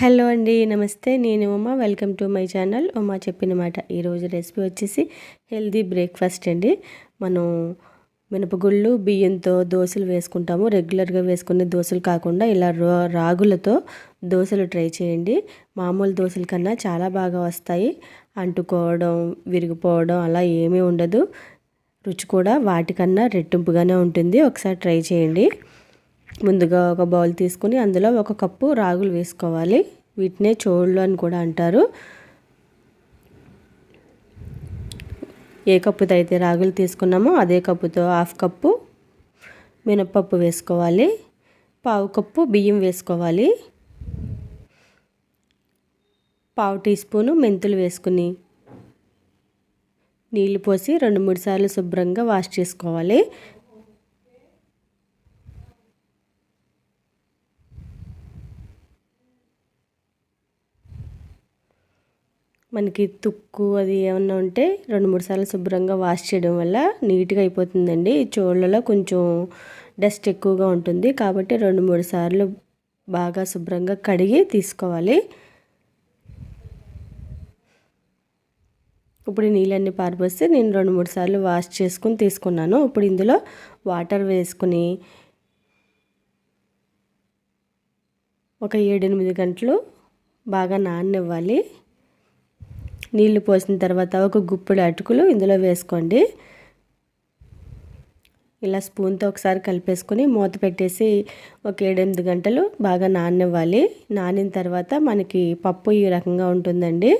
Hello అండి నమస్తే. నేను Uma. Welcome to my channel. Uma చెప్పిన మాట ఈరోజు రెసిపీ వచ్చేసి హెల్దీ బ్రేక్ఫాస్ట్ అండి. మనం మినపగుళ్ళు బియ్యంతో దోశలు వేసుకుంటాము. రెగ్యులర్గా వేసుకునే దోశలు కాకుండా ఇలా రాగులతో దోశలు ట్రై చేయండి. మామూలు దోశల కన్నా చాలా బాగా వస్తాయి. అంటుకోవడం విరిగిపోవడం అలా ఏమీ ఉండదు. రుచి కూడా వాటికన్నా రెట్టింపుగానే ఉంటుంది. ఒకసారి ట్రై చేయండి. ముందుగా ఒక బౌల్ తీసుకుని అందులో ఒక కప్పు రాగులు వేసుకోవాలి. వీటినే చోళ్ళు అని కూడా అంటారు. ఏ కప్పుతో అయితే రాగులు తీసుకున్నామో అదే కప్పుతో హాఫ్ కప్పు మినప్పప్పు వేసుకోవాలి. పావు కప్పు బియ్యం వేసుకోవాలి. పావు టీ స్పూను మెంతులు వేసుకుని నీళ్ళు పోసి రెండు మూడు సార్లు శుభ్రంగా వాష్ చేసుకోవాలి. మనకి తుక్కు అది ఏమన్నా ఉంటే రెండు మూడు సార్లు శుభ్రంగా వాష్ చేయడం వల్ల నీట్గా అయిపోతుందండి. చోళ్ళలో కొంచెం డస్ట్ ఎక్కువగా ఉంటుంది. కాబట్టి రెండు మూడు సార్లు బాగా శుభ్రంగా కడిగి తీసుకోవాలి. ఇప్పుడు నీళ్ళన్నీ పారిపోస్తే నేను రెండు మూడు సార్లు వాష్ చేసుకుని తీసుకున్నాను. ఇప్పుడు ఇందులో వాటర్ వేసుకుని ఒక ఏడెనిమిది గంటలు బాగా నాననివ్వాలి. నీళ్ళు పోసిన తర్వాత ఒక గుప్పెడు అటుకులు ఇందులో వేసుకోండి. ఇలా స్పూన్తో ఒకసారి కలిపేసుకొని మూత పెట్టేసి ఒక ఏడెనిమిది గంటలు బాగా నాననివ్వాలి. నానిన తర్వాత మనకి పప్పు ఈ రకంగా ఉంటుందండి.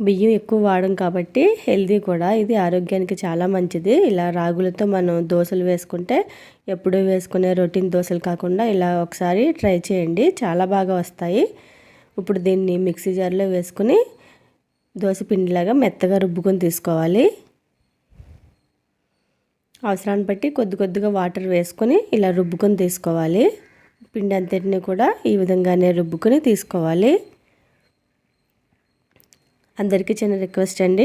బియ్యం ఎక్కువ వాడడం కాబట్టి హెల్దీ కూడా. ఇది ఆరోగ్యానికి చాలా మంచిది. ఇలా రాగులతో మనం దోశలు వేసుకుంటే ఎప్పుడూ వేసుకునే రొటీన్ దోశలు కాకుండా ఇలా ఒకసారి ట్రై చేయండి. చాలా బాగా వస్తాయి. ఇప్పుడు దీన్ని మిక్సీ జార్లో వేసుకుని దోశ పిండిలాగా మెత్తగా రుబ్బుకొని తీసుకోవాలి. అవసరాన్ని బట్టి కొద్ది కొద్దిగా వాటర్ వేసుకొని ఇలా రుబ్బుకొని తీసుకోవాలి. పిండి అంతటిని కూడా ఈ విధంగానే రుబ్బుకొని తీసుకోవాలి. అందరికీ చిన్న రిక్వెస్ట్ అండి.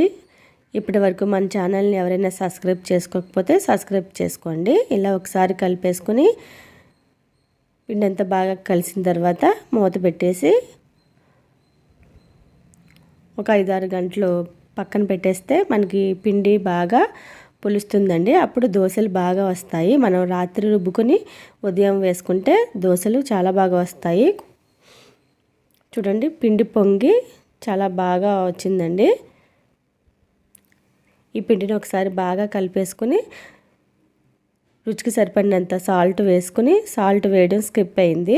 ఇప్పటి వరకు మన ఛానల్ని ఎవరైనా సబ్స్క్రైబ్ చేసుకోకపోతే సబ్స్క్రైబ్ చేసుకోండి. ఇలా ఒకసారి కలిపేసుకొని పిండి అంతా బాగా కలిసిన తర్వాత మూత పెట్టేసి ఒక ఐదారు గంటలు పక్కన పెట్టేస్తే మనకి పిండి బాగా పులుస్తుందండి. అప్పుడు దోశలు బాగా వస్తాయి. మనం రాత్రి రుబ్బుకొని ఉదయం వేసుకుంటే దోశలు చాలా బాగా వస్తాయి. చూడండి పిండి పొంగి చాలా బాగా వచ్చిందండి. ఈ పిండిని ఒకసారి బాగా కలిపేసుకుని రుచికి సరిపడినంత సాల్ట్ వేసుకుని సాల్ట్ వేయడం స్కిప్ అయింది.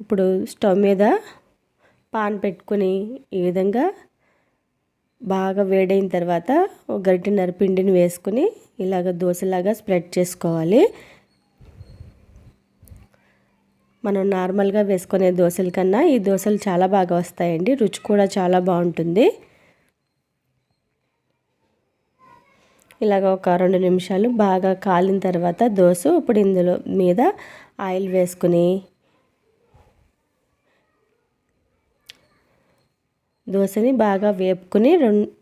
ఇప్పుడు స్టవ్ మీద పాన్ పెట్టుకుని ఈ విధంగా బాగా వేడైన తర్వాత ఒక గరిటెన్నర పిండిని వేసుకుని ఇలాగ దోశలాగా స్ప్రెడ్ చేసుకోవాలి. మనం నార్మల్గా వేసుకునే దోశల కన్నా ఈ దోశలు చాలా బాగా వస్తాయండి. రుచి కూడా చాలా బాగుంటుంది. ఇలాగ ఒక రెండు నిమిషాలు బాగా కాలిన తర్వాత దోశ ఇప్పుడు ఇందులో మీద ఆయిల్ వేసుకుని దోశని బాగా వేపుకుని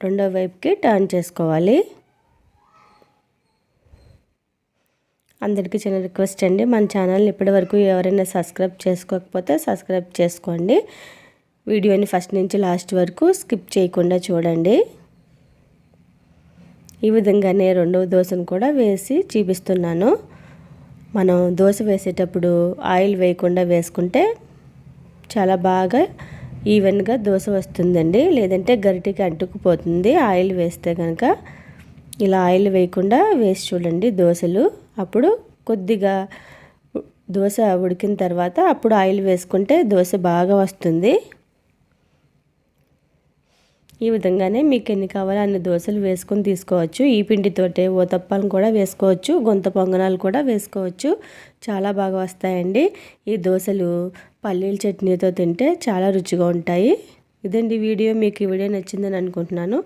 రెండో వైపుకి టర్న్ చేసుకోవాలి. అందరికీ చిన్న రిక్వెస్ట్ అండి. మన ఛానల్ని ఇప్పటివరకు ఎవరైనా సబ్స్క్రైబ్ చేసుకోకపోతే సబ్స్క్రైబ్ చేసుకోండి. వీడియోని ఫస్ట్ నుంచి లాస్ట్ వరకు స్కిప్ చేయకుండా చూడండి. ఈ విధంగానే రెండవ దోశను కూడా వేసి చూపిస్తున్నాను. మనం దోశ వేసేటప్పుడు ఆయిల్ వేయకుండా వేసుకుంటే చాలా బాగా ఈవెన్గా దోశ వస్తుందండి. లేదంటే గరిటికి అంటుకుపోతుంది. ఆయిల్ వేస్తే కనుక ఇలా ఆయిల్ వేయకుండా వేసి చూడండి దోశలు. అప్పుడు కొద్దిగా దోశ ఉడికిన తర్వాత అప్పుడు ఆయిల్ వేసుకుంటే దోశ బాగా వస్తుంది. ఈ విధంగానే మీకు ఎన్ని కావాలో అన్ని దోశలు వేసుకొని తీసుకోవచ్చు. ఈ పిండితోటే ఓతప్పాలను కూడా వేసుకోవచ్చు. గొంత పొంగనాలు కూడా వేసుకోవచ్చు. చాలా బాగా వస్తాయండి. ఈ దోశలు పల్లీల చట్నీతో తింటే చాలా రుచిగా ఉంటాయి. ఇదండి వీడియో. మీకు ఈ వీడియో నచ్చిందని అనుకుంటున్నాను.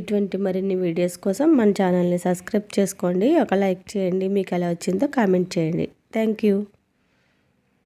ఇటువంటి మరిన్ని వీడియోస్ కోసం మన ఛానల్ని సబ్స్క్రైబ్ చేసుకోండి. ఒక లైక్ చేయండి. మీకు ఎలా వచ్చిందో కామెంట్ చేయండి. Thank you.